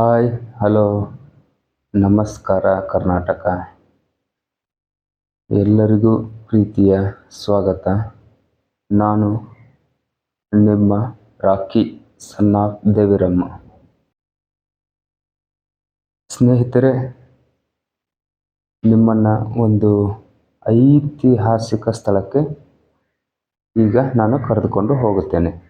Hi, hello. ನಮಸ್ಕಾರ, ಕರ್ನಾಟಕ. ಎಲ್ಲರಿಗೂ ಪ್ರೀತಿಯ ಸ್ವಾಗತ. ನಾನು ನಿಮ್ಮ ರಾಕಿ ಸನ್ನಾ ದೇವಿರಮ್ಮ. ಸ್ನೇಹಿತರೆ, ನಿಮ್ಮನ್ನು ಒಂದು ಐತಿಹಾಸಿಕ ಸ್ಥಳಕ್ಕೆ ಈಗ ನಾನು ಕರೆದುಕೊಂಡು ಹೋಗುತ್ತೇನೆ.